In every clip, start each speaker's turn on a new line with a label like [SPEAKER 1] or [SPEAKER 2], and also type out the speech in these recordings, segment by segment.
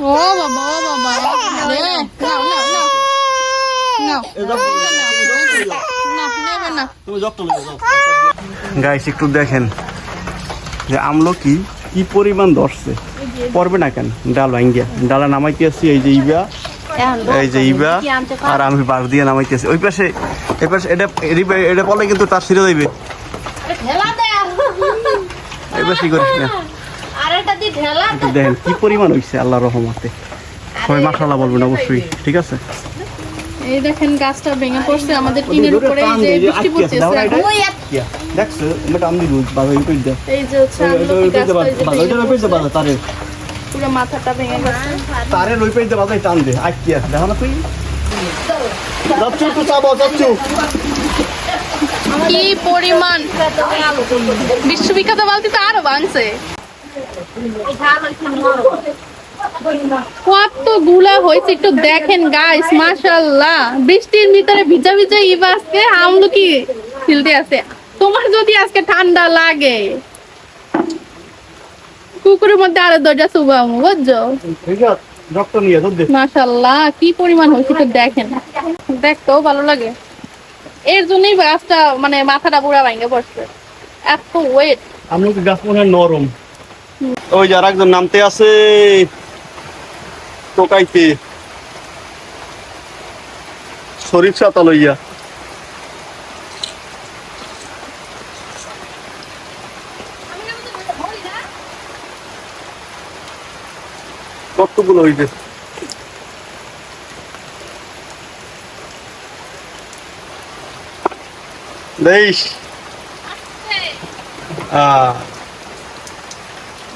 [SPEAKER 1] ও বাবা ও বাবা নে নাও নাও নাও নাও না নেবে না
[SPEAKER 2] গাইস একটু দেখেন যে আমলকি কি কি পরিমাণ ধরছে। পড়বে না কেন? ডাল ভাঙ্গিয়া। ডালা নামাইতেছি এই যে ইবা এই যে ইবা আর আমি বাস দিয়ে নামাইতে নামাইতেছি ওই পাশে এই পাশে এটা এটা পড়লে কিন্তু তার ছিঁড়ে যাইবে।
[SPEAKER 1] ঢেলা দে
[SPEAKER 2] এই পাশে করিস না
[SPEAKER 1] আর এটা দি ঢেলা
[SPEAKER 2] একটু দেখেন কি পরিমাণ হইছে আল্লাহ রহমতে? সবাই মাসাল্লাহ বলবেন অবশ্যই ঠিক আছে?
[SPEAKER 1] এই দেখেন গাছটা ভেঙে পড়ছে আমাদের টিনের উপরে যে বৃষ্টি পড়তেছে।
[SPEAKER 2] দেখছ? এটা আমি রোজ বাজার কই দে।
[SPEAKER 1] এই যে হচ্ছে আমলকি গাছটা এই যে ভেঙে
[SPEAKER 2] বাজার তারে।
[SPEAKER 1] পুরো মাথাটা ভেঙে গেছে।
[SPEAKER 2] তারে রই পাইতে বাজাই টান দে আইকিয়া দেখো না তুই যাচ্ছু তো চাবো যাচ্ছু।
[SPEAKER 1] কি পরিমাণ? বিশ্ববিখ্যাত বালতি তো আরও ভাঙছে কতগুলা হয়েছে একটু দেখেন গাইস বৃষ্টির ভিতরে ভিজা ভিজা ইবা আজকে, আমলকি আছে। তোমার যদি আজকে ঠান্ডা লাগে, কুকুরের মধ্যে আরও দরজা শুভামু বুঝছ? মাশাল্লাহ কি পরিমাণ হয়েছে একটু দেখেন। দেখতেও ভালো লাগে। এর জন্যই গাছটা মানে মাথাটা পুরা ভেঙে পড়ছে। এত ওয়েট
[SPEAKER 2] আমলকি গাছ মনে নরম। ওই যে আর একজন নামতে আছে। টোকাইতে। শরীর সাতা লইয়া কতগুলো হইছে দেইস আহ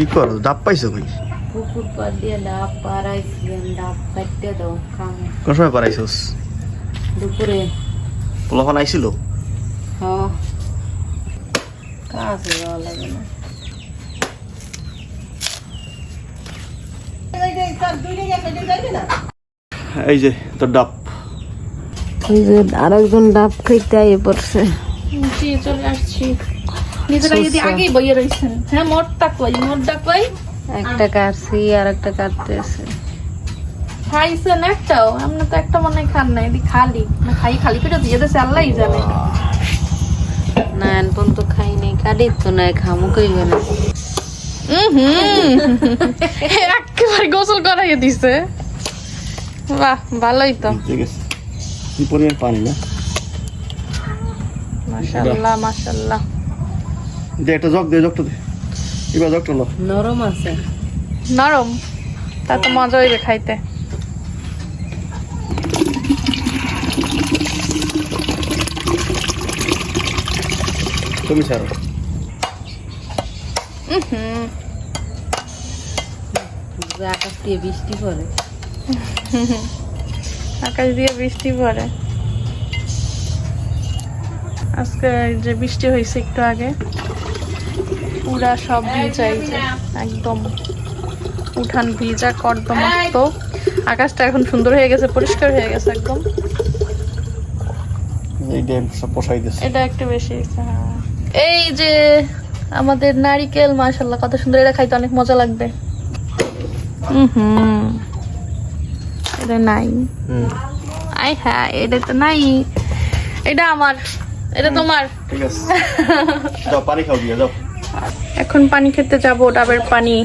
[SPEAKER 2] কি করো? ডাব পাইছো কই?
[SPEAKER 3] পুকুর পার দিয়ে ডাব পাড়াইছিলেন ডাব কাটতে দাও খামে।
[SPEAKER 2] কোন সময় পারাইছোস
[SPEAKER 3] দুপুরে।
[SPEAKER 2] আইছিল?
[SPEAKER 3] হ কাছে যাওয়া লাগে না।
[SPEAKER 2] এই যে তোর ডাব।
[SPEAKER 3] ওই যে আরেকজন ডাব খাইতে আইয়ে পড়ছে।
[SPEAKER 1] চলে আসছি। নিজেরা যদি আগেই বইয়ে রয়েছেন হ্যাঁ মোটটা কই মোটটা কই
[SPEAKER 3] একটা কাটছি আর একটা কাটতেছে।
[SPEAKER 1] খাইছেন একটাও আমরা তো একটা মনে খান নাই এদিকে খালি না খাই খালি পেটে দিয়ে দেছে আল্লাহই জানে।
[SPEAKER 3] না এখন তো খাই নাই কাটি তো নাই খামু কইবে না
[SPEAKER 1] একেবারে গোসল করাইয়ে দিছে। বাহ ভালোই তো।
[SPEAKER 2] কি পরিমাণ পানি না?
[SPEAKER 1] মাশাআল্লাহ মাশাআল্লাহ।
[SPEAKER 2] দে একটা জগ দে জগটা দে। এবার জগটা লো
[SPEAKER 3] নরম আছে।
[SPEAKER 1] নরম? তা তো মজা হইবে খাইতে।
[SPEAKER 2] তুমি ছাড়ো।
[SPEAKER 1] হুম
[SPEAKER 3] আকাশ দিয়ে বৃষ্টি পড়ে।
[SPEAKER 1] আকাশ দিয়ে বৃষ্টি পড়ে। আজকে যে বৃষ্টি হয়েছে একটু আগে। পুরা সব ভিজা এই যে একদম উঠান ভিজা কর্দমাক্ত। আকাশটা এখন সুন্দর হয়ে গেছে পরিষ্কার হয়ে গেছে একদম। এটা একটু বেশি হ্যাঁ। এই যে আমাদের নারিকেল মাশাল্লাহ কত সুন্দর এটা খাইতে অনেক মজা লাগবে। হুম। এটা নাই।
[SPEAKER 2] হুম।
[SPEAKER 1] আই হ্যাঁ এটা তো নাই। এটা আমার এটা তোমার।
[SPEAKER 2] ঠিক আছে। যাও পানি খাও দিয়ে যাও।
[SPEAKER 1] এখন পানি খেতে যাব, ডাবের পানি।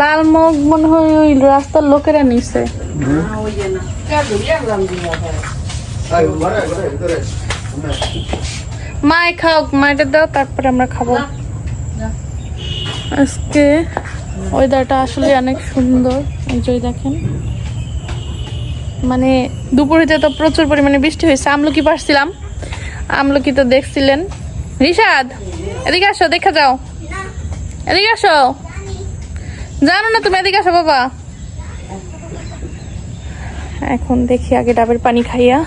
[SPEAKER 1] লাল মগ মনে হয় ওই রাস্তার লোকেরা নিছে। মায় খাও মাইটা দাও, তারপরে আমরা খাব। আজকে ওয়েদারটা আসলে অনেক সুন্দর, এই যে দেখেন। মানে দুপুরে তো প্রচুর পরিমাণে বৃষ্টি হয়েছে, আমলকি পারছিলাম। আমলকি তো দেখছিলেন। রিশাদ এদিকে আসো দেখা যাও। এদিকে আসো। জানো না তুমি এদিকে আসো বাবা। এখন দেখি আগে ডাবের পানি খাইয়া।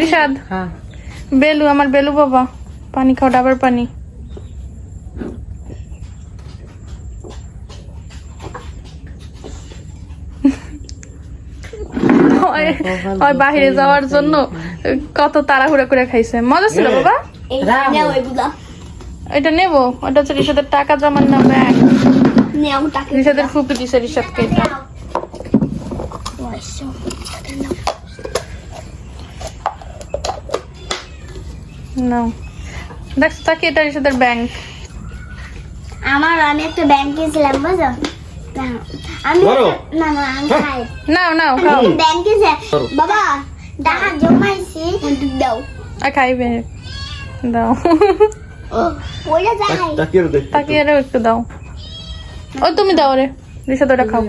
[SPEAKER 1] রিশাদ
[SPEAKER 3] হ্যাঁ।
[SPEAKER 1] বেলু আমার বেলু বাবা। পানি খাও ডাবের পানি। বাহিরে যাওয়ার জন্য কত তাড়াহুড়া করে খাইছে। মজা ছিল বাবা? এটা নেব? ওটা হচ্ছে রিসাদের টাকা জমার না ব্যাগ।
[SPEAKER 4] নেও টাকা।
[SPEAKER 1] রিসাদের ফুপি দিছে রিসাদকে এটা। নাও। দেখছ তাকে এটা ব্যাংক।
[SPEAKER 4] আমার আমি একটা ব্যাংকে ছিলাম বুঝো আমি না না আমি খাই।
[SPEAKER 1] নাও নাও খাও।
[SPEAKER 4] ব্যাংকে বাবা দাও
[SPEAKER 1] আর খাইবে দাও
[SPEAKER 4] ওইটা যাই
[SPEAKER 2] তাকিয়ে
[SPEAKER 1] আরও একটু দাও। ও তুমি দাও রে। রিসাদ ওটা খাও।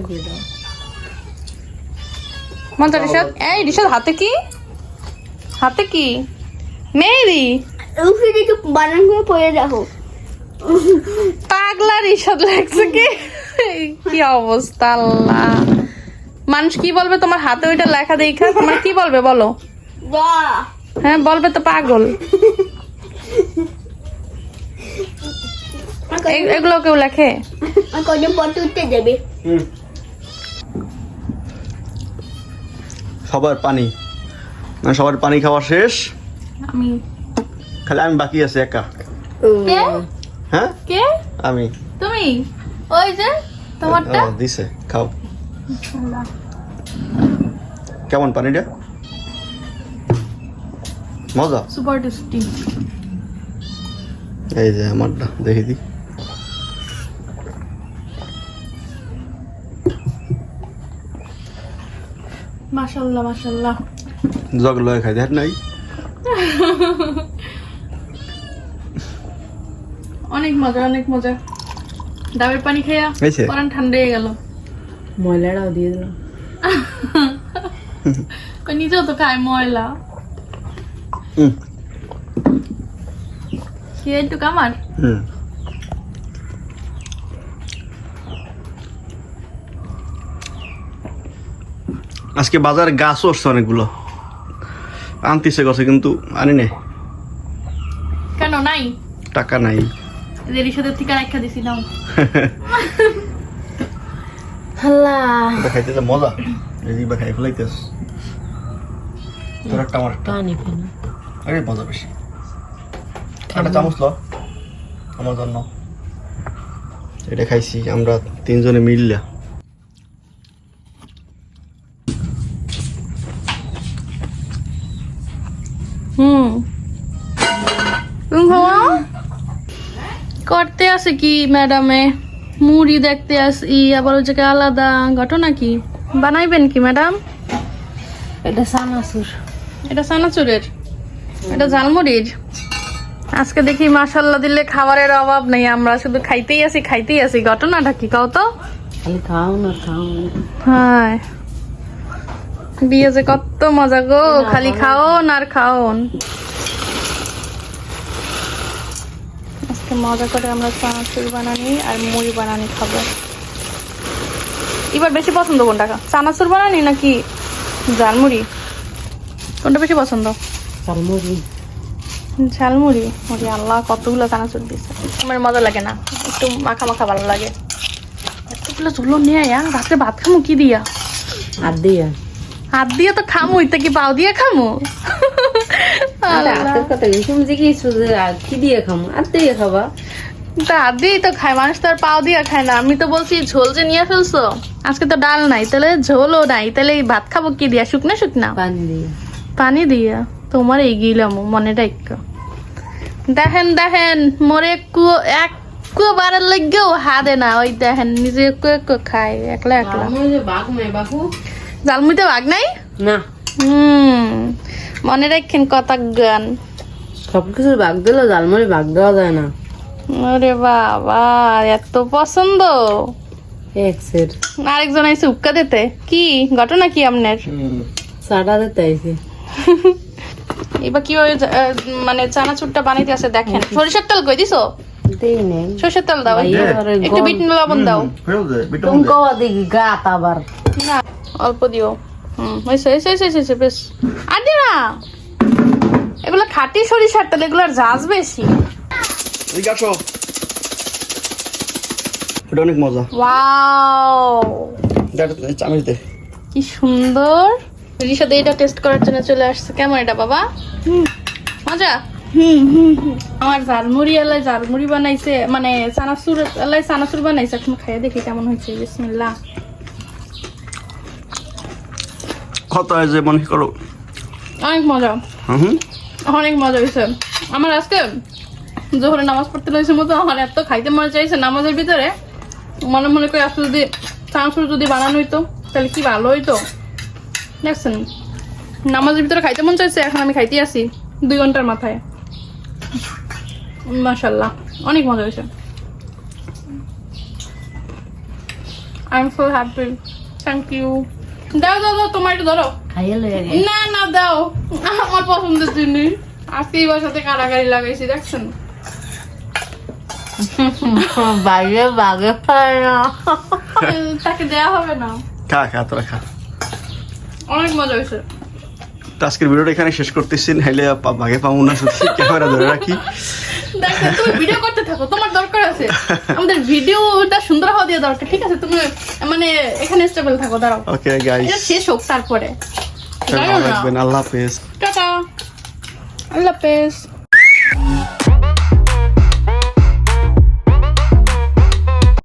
[SPEAKER 1] মজা রিসাদ এই রিসাদ হাতে কি? হাতে কি? মেহেদি।
[SPEAKER 4] উঠে একটু বানান করে পড়ে দেখো।
[SPEAKER 1] পাগলা রিসাদ লাগছে কি? কি অবস্থা আল্লাহ। মানুষ কি বলবে? তোমার হাতে ওইটা লেখা দেখা। তোমার কি বলবে বলো। হ্যাঁ বলবে তো পাগল। এগুলো কেউ লেখে?
[SPEAKER 4] দেবে
[SPEAKER 2] সবার পানি। মানে সবার পানি খাওয়া শেষ।
[SPEAKER 1] আমি।
[SPEAKER 2] খালি আমি বাকি আছি একা।
[SPEAKER 1] কে?
[SPEAKER 2] হ্যাঁ?
[SPEAKER 1] কে?
[SPEAKER 2] আমি।
[SPEAKER 1] তুমি? ওই যে তোমারটা?
[SPEAKER 2] দিছে খাও। কেমন পানিটা? মজা?
[SPEAKER 1] Super tasty.
[SPEAKER 2] এই যে আমারটা দেখি দি
[SPEAKER 1] মাশাল্লাহ মাশাল্লাহ।
[SPEAKER 2] জগ লয় খাই দেখ নাই?
[SPEAKER 1] অনেক মজা অনেক মজা। ডাবের পানি খাইয়া পরান ঠান্ডা হয়ে গেল।
[SPEAKER 3] ময়লাটাও দিয়ে দিলাম।
[SPEAKER 1] নিজেও তো খায় ময়লা। কি একটু কামার
[SPEAKER 2] হুম। আজকে বাজার গাছও আসছে অনেকগুলো। আনতিছে গছে কিন্তু আনি নাই।
[SPEAKER 1] কেন নাই?
[SPEAKER 2] টাকা নাই।
[SPEAKER 1] এদের সাথে থেকে রাখা দিছি নাও।
[SPEAKER 3] আল্লাহ।
[SPEAKER 2] খাইতে তো মজা। এই যে খাই ফেলাইতেস তোর একটা আমার একটা।
[SPEAKER 3] পানি
[SPEAKER 2] মজা বেশি। একটা চামচ ল আমার জন্য। এটা খাইছি আমরা তিনজনে মিললা
[SPEAKER 1] হুম। করতে আছে কি ম্যাডামে? মুড়ি দেখতে আসি আবার ওই জায়গায় আলাদা ঘটনা কি? বানাইবেন কি ম্যাডাম?
[SPEAKER 3] এটা সানাসুর।
[SPEAKER 1] এটা সানাচুরের এটা ঝালমুড়ির। আজকে দেখি মাসাল্লাহ দিলে খাবারের অভাব নেই আমরা শুধু খাইতেই আছি খাইতেই আছি। ঘটনাটা কি কাও তো?
[SPEAKER 3] খাও না খাও
[SPEAKER 1] হায়। বিয়ে যে কত মজা গো খালি খাওন আর খাওন আজকে মজা করে আমরা চানাচুর বানানি আর মুড়ি বানানি খাব। এবার বেশি পছন্দ কোনটা? চানাচুর বানানি নাকি ঝালমুড়ি? কোনটা বেশি পছন্দ? ঝালমুড়ি। মুড়ি আল্লাহ কতগুলো দিচ্ছে আমার মজা লাগে না একটু মাখা মাখা ভালো লাগে। এতগুলো চুলো নিয়ে আয়া রাত্রে ভাত খামু কি দিয়া?
[SPEAKER 3] আর দিয়ে।
[SPEAKER 1] হাত দিয়ে তো খামু কি পাও দিয়ে খামু।
[SPEAKER 3] হাতের কথা কি দিয়ে খামো? দিয়ে খাবা।
[SPEAKER 1] তা হাত দিয়েই তো খায় মানুষ তো আর পাও দিয়ে খায় না। আমি তো বলছি ঝোল যে নিয়ে ফেলছো আজকে তো ডাল নাই তাহলে ঝোলও নাই তাহলে ভাত খাব কি দিয়া? শুকনা শুকনা?
[SPEAKER 3] পানি দিয়ে।
[SPEAKER 1] পানি দিয়া? তোমার এগিলাম মনেটা একটু দেখেন দেখেন মোরে একটু একটু বারের লাগেও হাদে না ওই দেখেন নিজে একটু একটু খায় একলা একলা।
[SPEAKER 3] বাঘ
[SPEAKER 1] জালমুইতে ভাগ নাই?
[SPEAKER 3] না।
[SPEAKER 1] হুম মনে রাখেন কথা গান।
[SPEAKER 3] সবকিছুর ভাগ দিলেও জালমুড়ি ভাগ দেওয়া যায় না।
[SPEAKER 1] ওরে বাবা এত পছন্দ?
[SPEAKER 3] এক্সের।
[SPEAKER 1] আরেকজন আইসে উক্কা দিতে। কি? ঘটনা কি আপনার?
[SPEAKER 3] চাটা দিতে আইছি।
[SPEAKER 1] এবার কীভাবে মানে চানাচুরটা বানাইতে আছে দেখেন। সরিষার তেল কই দিছো? সর্ষের তেল দাও একটু। বিট লবণ দাও।
[SPEAKER 3] গাত আবার।
[SPEAKER 1] না অল্প দিও। হুম হয়েছে হয়েছে হয়েছে হয়েছে বেশ। আর না এগুলো খাঁটি সরিষার তেল এগুলোর ঝাঁজ বেশি।
[SPEAKER 2] এটা অনেক মজা।
[SPEAKER 1] ওয়াও।
[SPEAKER 2] দেখ চামিচ দে।
[SPEAKER 1] কি সুন্দর। এটা টেস্ট করার জন্য চলে আসছে। কেমন এটা বাবা? মজা? আমার ঝালমুড়ি এলাই ঝালমুড়ি বানাইছে মানে চানাচুর এলাই চানাচুর বানাইছে। এখন খাইয়ে দেখি কেমন হয়েছে।
[SPEAKER 2] কত যে মনে করো?
[SPEAKER 1] অনেক মজা।
[SPEAKER 2] হুম। হুম
[SPEAKER 1] অনেক মজা হয়েছে। আমার আজকে জোহরে নামাজ পড়তে মতো আমার এত খাইতে মনে চাইছে নামাজের ভিতরে। মনে মনে করে আজকে যদি যদি বানানো হইতো তাহলে কি ভালো হইতো? দেখছেন? নামাজের ভিতরে খাইতে মন চাইছে এখন আমি খাইতে আসি দুই ঘণ্টার মাথায়। মাশাল্লাহ অনেক মজা হয়েছে। I am so happy thank you দাও দাও দাও তোমার একটু ধরো। না না দাও আমার পছন্দের জিনিস আজকে এই বাসাতে কারাগারি লাগাইছি দেখছেন?
[SPEAKER 3] বাইরে বাগে পায়
[SPEAKER 1] তাকে দেয়া হবে না।
[SPEAKER 2] খা খা তোরা খা।
[SPEAKER 1] অনেক মজা হয়েছে।
[SPEAKER 2] তো আজকের ভিডিওটা এখানে শেষ করতেছি নাইলে ভাগে পাবো না সত্যি ক্যামেরা ধরে রাখি।
[SPEAKER 1] তুমি ভিডিও করতে থাকো তোমার দরকার আছে। আমাদের ভিডিওটা সুন্দর হওয়া দিয়ে দরকার ঠিক আছে? তুমি মানে এখানে স্টেবল থাকো দাঁড়াও।
[SPEAKER 2] ওকে গাইস
[SPEAKER 1] এটা শেষ হোক তারপরে।
[SPEAKER 2] আল্লাহ হাফেজ।
[SPEAKER 1] টাটা। আল্লাহ হাফেজ।